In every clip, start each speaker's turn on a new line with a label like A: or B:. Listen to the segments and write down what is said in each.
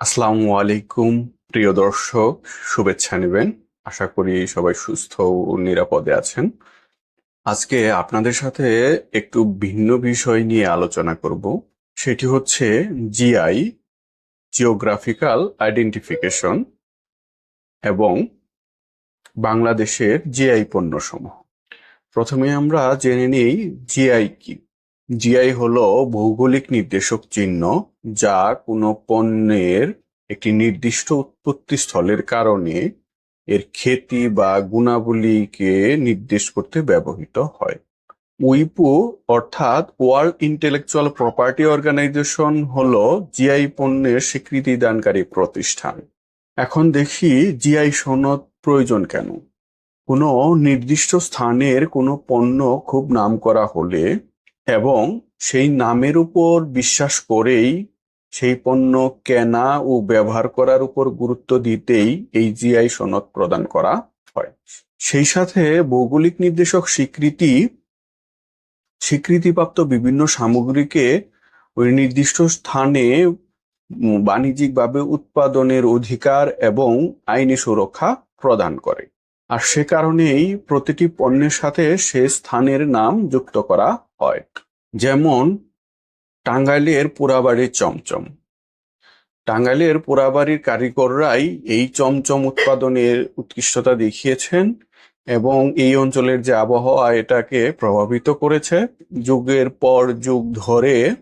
A: আসসালামু আলাইকুম, প্রিয় দর্শক, শুভেচ্ছা নেবেন। আশা করি সবাই সুস্থ ও নিরাপদে আছেন। আজকে আপনাদের সাথে একটু ভিন্ন বিষয় নিয়ে আলোচনা করব। সেটি হচ্ছে জিআই, জিওগ্রাফিক্যাল আইডেন্টিফিকেশন এবং বাংলাদেশের জিআই পণ্যসমূহ। প্রথমে আমরা জেনে নিই জিআই কি। জিআই হলো ভৌগোলিক নির্দেশক চিহ্ন যা কোনো পণ্যের একটি নির্দিষ্ট উৎপত্তি স্থলের কারণে এর খ্যাতি বা গুণাবলীকে নির্দেশ করতে ব্যবহৃত হয়। উইপু অর্থাৎ ওয়ার্ল্ড ইন্টেলেকচুয়াল প্রপার্টি অর্গানাইজেশন হল জিআই পণ্যের স্বীকৃতি দানকারী প্রতিষ্ঠান। এখন দেখি জিআই সনদ প্রয়োজন কেন? কোনো নির্দিষ্ট স্থানের কোনো পণ্য খুব নাম করা হলে এবং সেই নামের উপর বিশ্বাস করেই সেই পণ্য কেনা ও ব্যবহার করার উপর গুরুত্ব দিতেই এই জিআই সনদ প্রদান করা হয়। সেই সাথে ভৌগোলিক নির্দেশক স্বীকৃতি, স্বীকৃতিপ্রাপ্ত বিভিন্ন সামগ্রীকে ওই নির্দিষ্ট স্থানে বাণিজ্যিকভাবে উৎপাদনের অধিকার এবং আইনি সুরক্ষা প্রদান করে। আর সে কারণেই প্রতিটি পণ্যের সাথে সে স্থানের নাম যুক্ত করা হয়। যেমন, টাঙ্গাইলের পোড়াবাড়ির চমচম। টাঙ্গাইলের পোড়াবাড়ির কারিগররাই এই চমচম উৎপাদনের উৎকৃষ্টতা দেখিয়েছেন এবং এই অঞ্চলের যে আবহাওয়া এটাকে প্রভাবিত করেছে। যুগের পর যুগ ধরে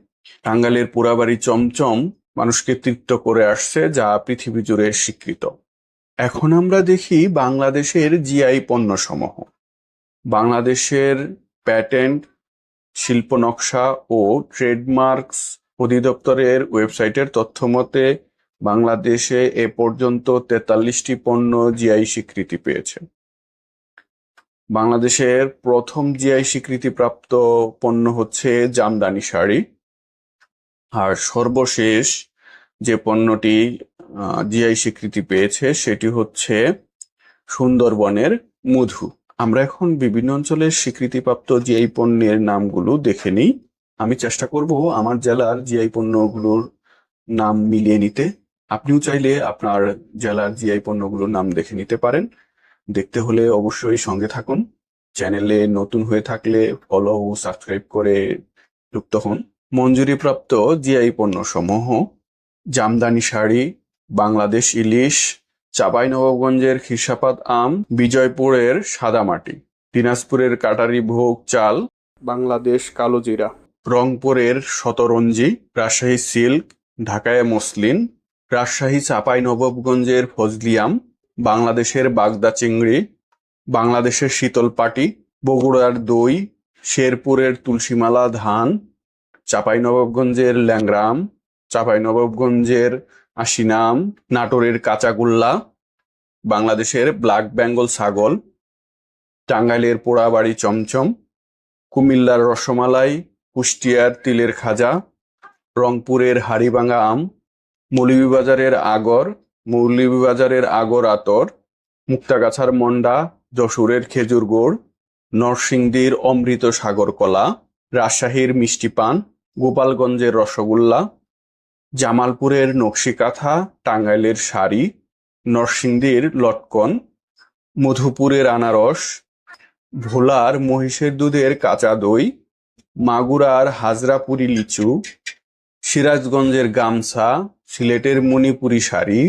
A: টাঙ্গাইলের পোড়াবাড়ি চমচম মানুষকে তৃপ্ত করে আসছে যা পৃথিবী জুড়ে স্বীকৃত। এখন আমরা দেখি বাংলাদেশের জিআই পণ্যসমূহ। বাংলাদেশের প্যাটেন্ট শিল্প নকশা ও ট্রেডমার্কস অধিদপ্তরের ওয়েবসাইটের তথ্য মতে বাংলাদেশে এ পর্যন্ত তেতাল্লিশটি পণ্য জিআই স্বীকৃতি পেয়েছে। বাংলাদেশের প্রথম জিআই স্বীকৃতিপ্রাপ্ত পণ্য হচ্ছে জামদানি শাড়ি। আর সর্বশেষ যে পণ্যটি জিআই স্বীকৃতি পেয়েছে সেটি হচ্ছে সুন্দরবনের মধু। আমরা এখন বিভিন্ন অঞ্চলের স্বীকৃতিপ্রাপ্ত জিআই পণ্যের নামগুলো দেখে নিই। আমি চেষ্টা করব আমার জেলার জিআই পণ্যগুলোর নাম মিলিয়ে নিতে। আপনিও চাইলে আপনার জেলার জিআই পণ্যগুলোর নাম দেখে নিতে পারেন। দেখতে হলে অবশ্যই সঙ্গে থাকুন। চ্যানেলে নতুন হয়ে থাকলে ফলো ও সাবস্ক্রাইব করে যুক্ত হন। মঞ্জুরিপ্রাপ্ত জিআই পণ্যসমূহ, জামদানি শাড়ি বাংলাদেশ ইলিশ, চাঁপাইনবাবগঞ্জের খিরসাপাত আম, বিজয়পুরের সাদামাটি, দিনাজপুরের কাটারি ভোগ চাল, বাংলাদেশ কালোজিরা রংপুরের শতরঞ্জি, রাজশাহী সিল্ক, ঢাকায় মসলিন, রাজশাহী চাঁপাইনবাবগঞ্জের ফজলিয়াম বাংলাদেশের বাগদা চিংড়ি, বাংলাদেশের শীতল পাটি বগুড়ার দই, শেরপুরের তুলসীমালা ধান, চাঁপাইনবাবগঞ্জের ল্যাংরাম চাঁপাইনবাবগঞ্জের আশিনাম, নাটোরের কাঁচাগোল্লা, বাংলাদেশের ব্ল্যাক বেঙ্গল ছাগল, টাঙ্গাইলের পোড়াবাড়ি চমচম, কুমিল্লার রসমালাই, কুষ্টিয়ার তিলের খাজা, রংপুরের হাড়িভাঙা আম, মৌলভীবাজারের আগর মৌলভীবাজারের আগর আতর, মুক্তাগাছার মন্ডা, যশোরের খেজুর গুড়, নরসিংদীর অমৃত সাগর কলা, রাজশাহীর মিষ্টি পান, গোপালগঞ্জের রসগোল্লা জামালপুরের নকশিকাঁথা, টাঙ্গাইলের শাড়ি, নরসিংদীর লটকন, মধুপুরের আনারস, ভোলার মহিষের দুধের কাঁচা দই, মাগুরার হাজরাপুরি লিচু, সিরাজগঞ্জের গামছা, সিলেটের মণিপুরি শাড়ি,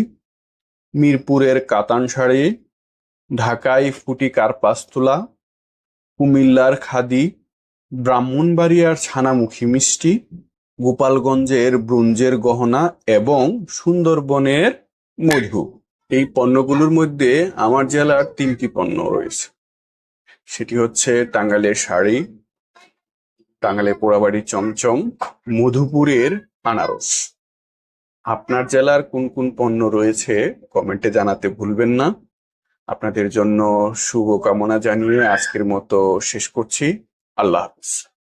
A: মিরপুরের কাতান শাড়ি, ঢাকায় ফুটি কার্পাসতুলা কুমিল্লার খাদি, ব্রাহ্মণবাড়িয়ার ছানামুখী মিষ্টি গোপালগঞ্জের ব্রোঞ্জের গহনা এবং সুন্দরবনের মধু। এই পণ্যগুলোর মধ্যে আমার জেলার তিনটি পণ্য রয়েছে। সেটি হচ্ছে টাঙ্গাইলের শাড়ি, টাঙ্গাইলের পোড়াবাড়ি চমচম, মধুপুরের আনারস। আপনার জেলার কোন কোন পণ্য রয়েছে কমেন্টে জানাতে ভুলবেন না। আপনাদের জন্য শুভ কামনা জানিয়ে আজকের মতো শেষ করছি। আল্লাহ হাফিজ।